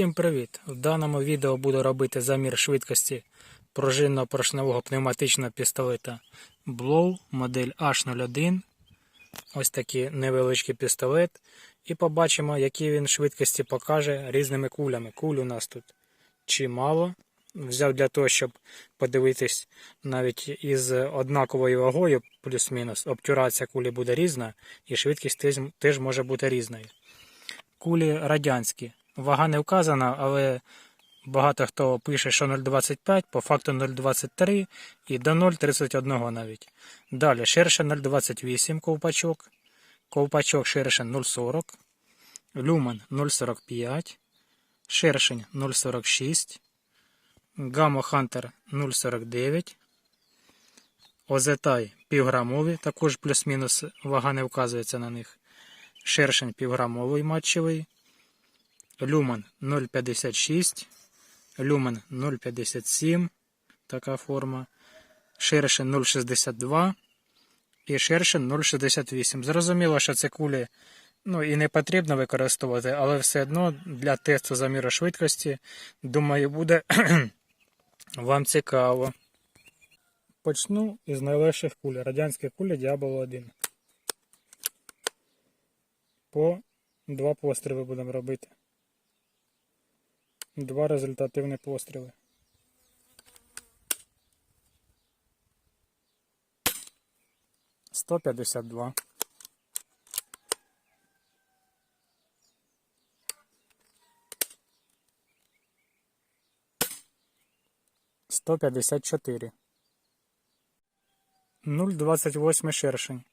Всім привіт! В даному відео буду робити замір швидкості пружинно поршневого пневматичного пістолета Blow модель H01. Ось такий невеличкий пістолет. І побачимо, які він швидкості покаже різними кулями. Куль у нас тут чимало. Взяв для того, щоб подивитись навіть із однаковою вагою, плюс-мінус, обтюрація кулі буде різна, і швидкість теж, може бути різною. Кулі радянські. Вага не вказана, але багато хто пише, що 0,25, по факту 0,23 і до 0,31 навіть. Далі ширше 0,28 ковпачок, ковпачок ширше 0,40, люмен 0,45, шершень 0,46, Гамма Хантер 0,49, Озетай півграмові, також плюс-мінус вага не вказується на них. Шершень півграмовий матчевий. Люмен 0,56, люмен 0,57, така форма. Шершень 0,62 і шершень 0,68. Зрозуміло, що це кулі ну, і не потрібно використовувати, але все одно для тесту заміру швидкості, думаю, буде вам цікаво. Почну із найлегших куль. Радянські кулі Diablo 1. По два постріли будемо робити. Два результативні постріли. Сто п'ятдесят два. Сто п'ятдесят чотири. Нуль двадцять восьмий шершень.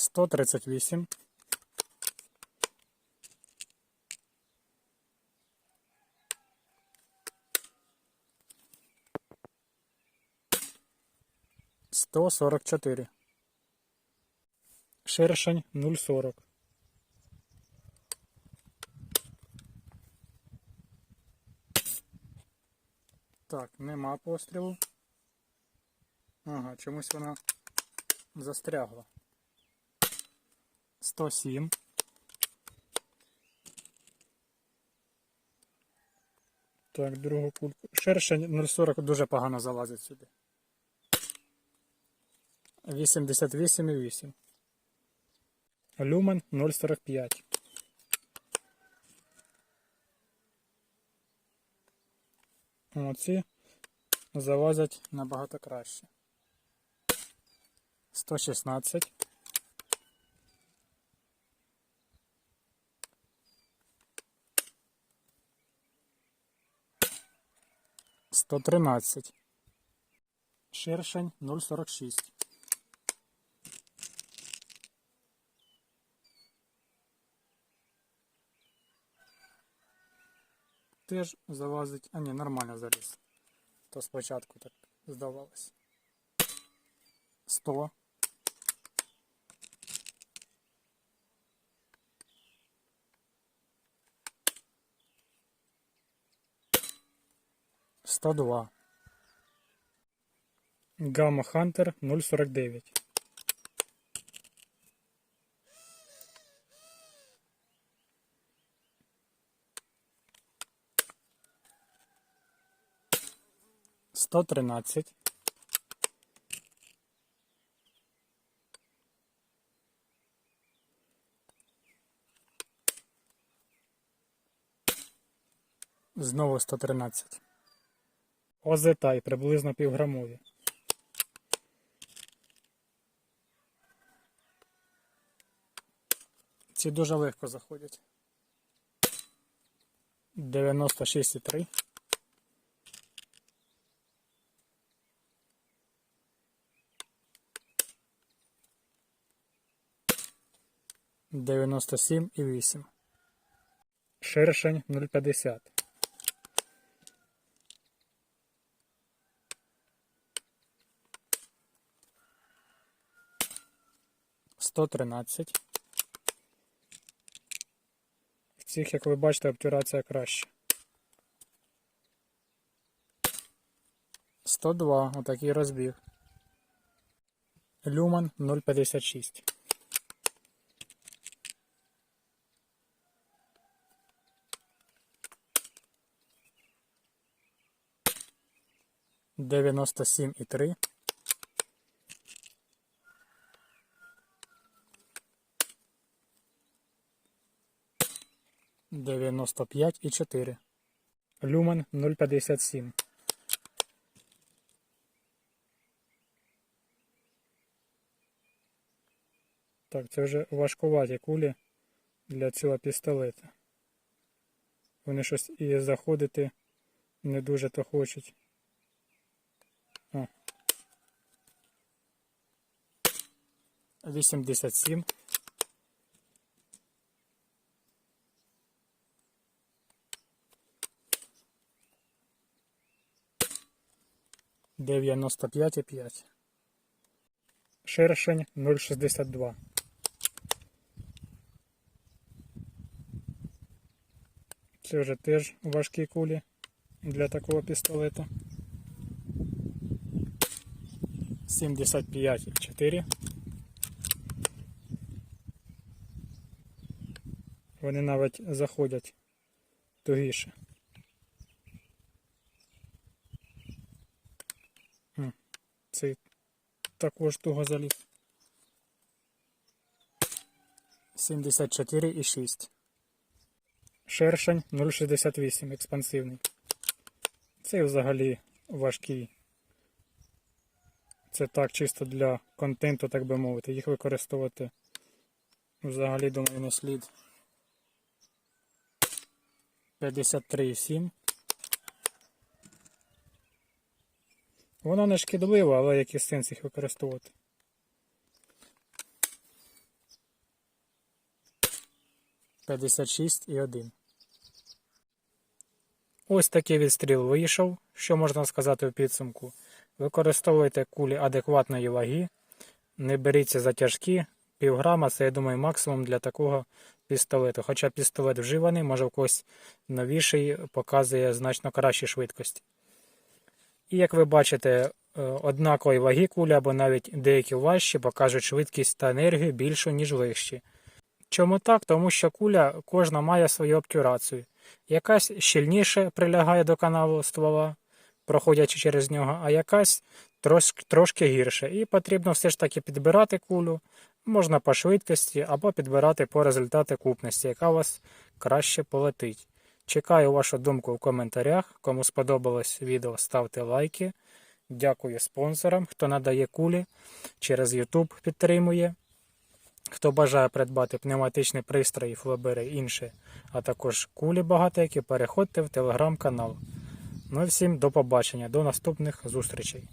Сто тридцять вісім. Сто сорок чотири. Шершень нуль сорок. Так, нема пострілу. Ага, чомусь вона застрягла. 107. Так, другу кульку. Шершень 0,40 дуже погано залазить сюди. 88,8. Люмен 0,45. Оці залазять набагато краще. 116. Сто тринадцять. Шершень 0,46. Теж залазить. А ні, нормально заліз. То спочатку так здавалось. 100. Сто два. Гамма Хантер 049. Сто тринадцять. Знову 113. ОЗТАЙ приблизно півграмові. Ці дуже легко заходять. 96,3. Дев'яносто сім і вісім. Шершень 0,50. Сто тринадцять. В цих, як ви бачите, обтюрація краще. 102, отакий розбіг. Люман 056. Дев'яносто сім і три. Дев'яносто п'ять і чотири. Люман 057. Так, це вже важкуваті кулі для цього пістолета. Вони щось і заходити не дуже то хочуть. О. 87. Дев'яносто п'ять і п'ять. Шершень 062. Це вже теж важкі кулі для такого пістолета. 75 і 4. Вони навіть заходять тугіше. Цей також туго заліз. 74 і 6. Шершень 0,68 експансивний. Це взагалі важкий. Це так чисто для контенту, так би мовити. Їх використовувати взагалі, думаю, не слід. 53,7. Воно не шкідливо, але який сенс їх використовувати. П'ятдесят шість і один. Ось такий відстріл вийшов. Що можна сказати у підсумку? Використовуйте кулі адекватної ваги, не беріться за тяжкі, півграма це, я думаю, максимум для такого пістолету. Хоча пістолет вживаний, може в когось новіший показує значно кращі швидкості. І як ви бачите, е, однакові ваги кулі або навіть деякі важчі покажуть швидкість та енергію більшу, ніж легші. Чому так? Тому що куля кожна має свою обтюрацію. Якась щільніше прилягає до каналу ствола, проходячи через нього, а якась трошки, трошки гірше. І потрібно все ж таки підбирати кулю, можна по швидкості або підбирати по результати купності, яка у вас краще полетить. Чекаю вашу думку в коментарях. Кому сподобалось відео, ставте лайки. Дякую спонсорам, хто надає кулі, через YouTube підтримує. Хто бажає придбати пневматичні пристрої, флобери і інше, а також кулі багатейкі, переходьте в телеграм-канал. Ну і всім до побачення, до наступних зустрічей.